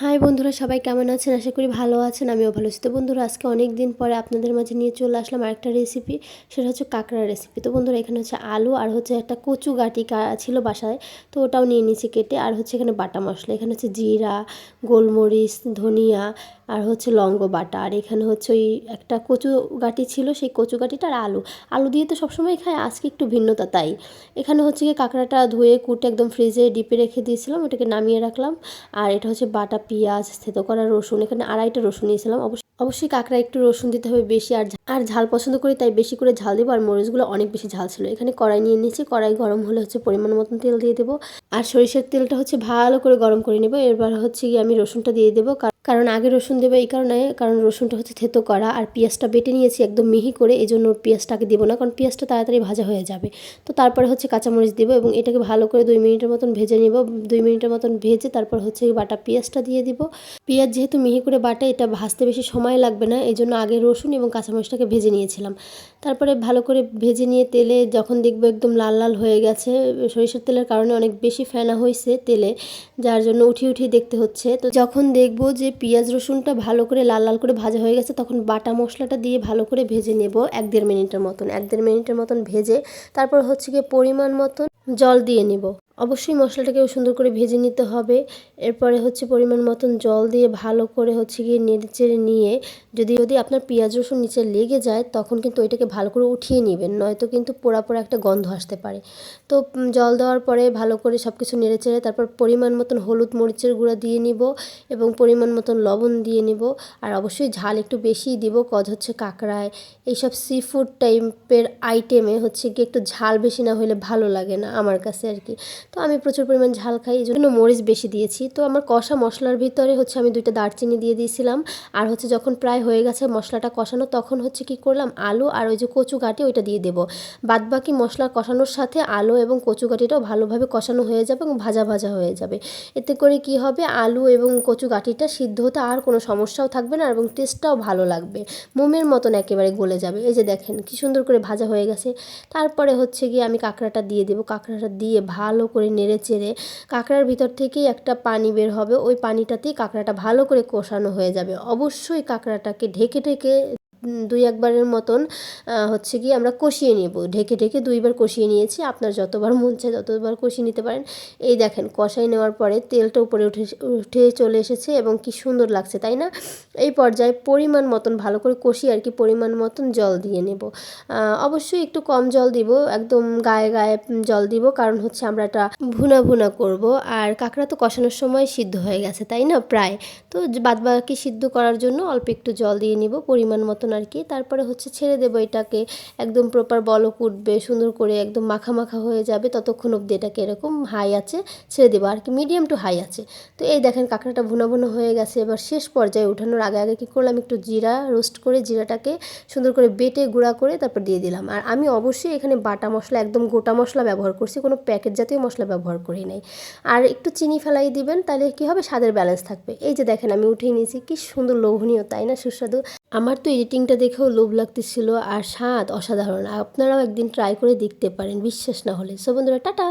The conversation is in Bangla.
হাই বন্ধুরা, সবাই কেমন আছেন? আশা করি ভালো আছেন, আমিও ভালো আছি। তো বন্ধুরা, আজকে অনেক দিন পরে আপনাদের মাঝে নিয়ে চলে আসলাম আরেকটা রেসিপি সেটা হচ্ছে কাঁকড়া রেসিপি তো বন্ধুরা, এখানে হচ্ছে আলু আর হচ্ছে একটা কচু গাটি ছিল বাসায়, তো ওটাও নিয়ে নিয়েছি কেটে। আর হচ্ছে এখানে বাটা মশলা, এখানে হচ্ছে জিরা, গোলমরিচ, ধনিয়া আর হচ্ছে লঙ্গ বাটা আর এখানে হচ্ছে ওই একটা কচু গাটি ছিল, সেই কচু গাটিটা আর আলু। আলু দিয়ে তো সবসময় খায় আজকে একটু ভিন্নতা তাই। এখানে হচ্ছে কি কাঁকড়াটা ধুয়ে, কুটে একদম ফ্রিজে ডিপে রেখে দিয়েছিলাম, ওটাকে নামিয়ে রাখলাম। আর এটা হচ্ছে বাটা পেঁয়াজ, থেতো করা রসুন, এখানে আড়াইটা রসুন নিয়েছিলাম। অবশ্যই অবশ্যই কাঁকড়া একটু রসুন দিতে হবে বেশি, আর আর ঝাল পছন্দ করি, তাই বেশি করে ঝাল দেবো, আর মরিচগুলো অনেক বেশি ঝাল ছিল। এখানে কড়াই নিয়ে নিয়েছি, কড়াই গরম হলে হচ্ছে পরিমাণ মতন তেল দিয়ে দেবো। আর সরিষার তেলটা হচ্ছে ভালো করে গরম করে নেব এবার হচ্ছে গিয়ে আমি রসুনটা দিয়ে দেবো কারণ আগে রসুন দেবো এই কারণে, কারণ রসুনটা হচ্ছে থেতো করা আর পেঁয়াজটা বেটে নিয়েছি একদম মিহি করে এই জন্য পেঁয়াজটাকে দেবো না কারণ পেঁয়াজটা তাড়াতাড়ি ভাজা হয়ে যাবে। তো তারপরে হচ্ছে কাঁচামরিচ দেবো এবং এটাকে ভালো করে দুই মিনিটের মতন ভেজে নেব, দুই মিনিটের মতন ভেজে তারপর হচ্ছে বাটা পেঁয়াজটা দিয়ে দিব। পেঁয়াজ যেহেতু মিহি করে বাটা, এটা ভাজতে বেশি সময় লাগবে না এই জন্য আগে রসুন এবং কাঁচামরিচটাকে ভেজে নিয়েছিলাম। তারপরে ভালো করে ভেজে নিয়ে তেলে যখন দেখব একদম লাল লাল হয়ে গেছে, সরিষার তেলের কারণে অনেক বেশি ফেনা হয়েছে তেলে, যার জন্য উঠিয়ে উঠিয়ে দেখতে হচ্ছে। তো যখন দেখব যে পেঁয়াজ রসুনটা ভালো করে লাল লাল করে ভাজা হয়ে গেছে, তখন বাটা মশলাটা দিয়ে ভালো করে ভেজে নেব এক দেড় মিনিটের মতন, এক দেড় মিনিটের মতন ভেজে, তারপর হচ্ছে গিয়ে পরিমাণ মতন জল দিয়ে নেব। অবশ্যই মশলাটাকেও সুন্দর করে ভেজে নিতে হবে। এরপরে হচ্ছে পরিমাণ মতন জল দিয়ে ভালো করে হচ্ছে গিয়ে নেড়ে চেড়ে নিয়ে যদি যদি আপনার পেঁয়াজ রসুন নিচে লেগে যায়, তখন কিন্তু ওইটাকে ভালো করে উঠিয়ে নেবেন, নয়তো কিন্তু পোড়া পোড়া একটা গন্ধ আসতে পারে। তো জল দেওয়ার পরে ভালো করে সব কিছু নেড়ে চেড়ে তারপর পরিমাণ মতন হলুদ মরিচের গুঁড়া দিয়ে নিব এবং পরিমাণ মতন লবণ দিয়ে নিব। আর অবশ্যই ঝাল একটু বেশিই দিব, কজ হচ্ছে কাঁকড়ায়। এইসব সি ফুড টাইপের আইটেমে হচ্ছে গিয়ে একটু ঝাল বেশি না হলে ভালো লাগে না, আমার কাছে আর কি। তো আমি প্রচুর পরিমাণ ঝাল খাই এই জন্য মরিচ বেশি দিয়েছি। তো আমার কষা মশলার ভিতরে হচ্ছে আমি দুইটা দারচিনি দিয়ে দিয়েছিলাম। আর হচ্ছে যখন প্রায় হয়ে গেছে মশলাটা কষানো, তখন হচ্ছে কি করলাম, আলু আর ওই যে কচু গাটি ওইটা দিয়ে দেবো। বাদবাকি মশলা কষানোর সাথে আলু এবং কচু গাটিটাও ভালোভাবে কষানো হয়ে যাবে এবং ভাজা ভাজা হয়ে যাবে। এতে করে কি হবে, আলু এবং কচু গাটিটা সিদ্ধ হতে আর কোনো সমস্যাও থাকবে না এবং টেস্টটাও ভালো লাগবে। মোমের মতন একেবারে গলে যাবে। এই যে দেখেন কি সুন্দর করে ভাজা হয়ে গেছে। তারপরে হচ্ছে গিয়ে আমি কাঁকড়াটা দিয়ে দেবো। কাঁকড়াটা দিয়ে ভালো করে নেড়ে চেড়ে কাঁকড়ার ভিতর থেকেই একটা পানি বের হবে। ওই পানিটাতেই কাঁকড়াটা ভালো করে কষানো হয়ে যাবে। অবশ্যই কাঁকড়াটাকে ঢেকে ঢেকে দুই একবারের মতন হচ্ছে কি আমরা কষিয়ে নেব। ঢেকে ঢেকে দুইবার কষিয়ে নিয়েছি। আপনার যতবার মন চায় ততবার কষিয়ে নিতে পারেন। এই দেখেন কষাই নেওয়ার পরে তেলটা উপরে উঠে উঠে চলে এসেছে এবং কি সুন্দর লাগছে, তাই না? এই পর্যায়ে পরিমাণ মতন, ভালো করে কষিয়ে আর কি পরিমাণ মতন জল দিয়ে নেব। অবশ্যই একটু কম জল দিব, একদম গায়ে গায়ে জল দিব, কারণ হচ্ছে আমরা এটা ভুনা ভুনা করব। আর কাঁকড়া তো কষানোর সময় সিদ্ধ হয়ে গেছে, তাই না? প্রায়। তো বাদ বাকি সিদ্ধ করার জন্য অল্প একটু জল দিয়ে নিব, পরিমাণ মতন আর কি তারপরে হচ্ছে ছেড়ে দেবো এটাকে। একদম প্রপার বলক উঠবে, সুন্দর করে একদম মাখা মাখা হয়ে যাবে। ততক্ষণ অবধি এটাকে এরকম হাই আছে, ছেড়ে দেবো। আর কি মিডিয়াম টু হাই আছে। তো এই দেখেন কাঁকড়াটা ভুনা ভুনা হয়ে গেছে। এবার শেষ পর্যায়ে উঠানোর আগে আগে কী করলাম? একটু জিরা রোস্ট করে জিরাটাকে সুন্দর করে বেটে গুঁড়া করে তারপর দিয়ে দিলাম। আর আমি অবশ্যই এখানে বাটা মশলা, একদম গোটা মশলা ব্যবহার করছি। কোনো প্যাকেট জাতীয় মশলা ব্যবহার করি নাই। আর একটু চিনি ফেলাই দিবেন, তাহলে কী হবে? স্বাদের ব্যালেন্স থাকবে। এই যে দেখেন আমি উঠিয়ে নিয়েছি, কি সুন্দর লোভনীয়, তাই না? সুস্বাদু। আমার তো এডিটিংটা দেখেও লোভ লাগতেছিল আর স্বাদ অসাধারণ। আপনারাও একদিন ট্রাই করে দেখতে পারেন, বিশ্বাস না হলে। সো বন্ধুরা, টাটা!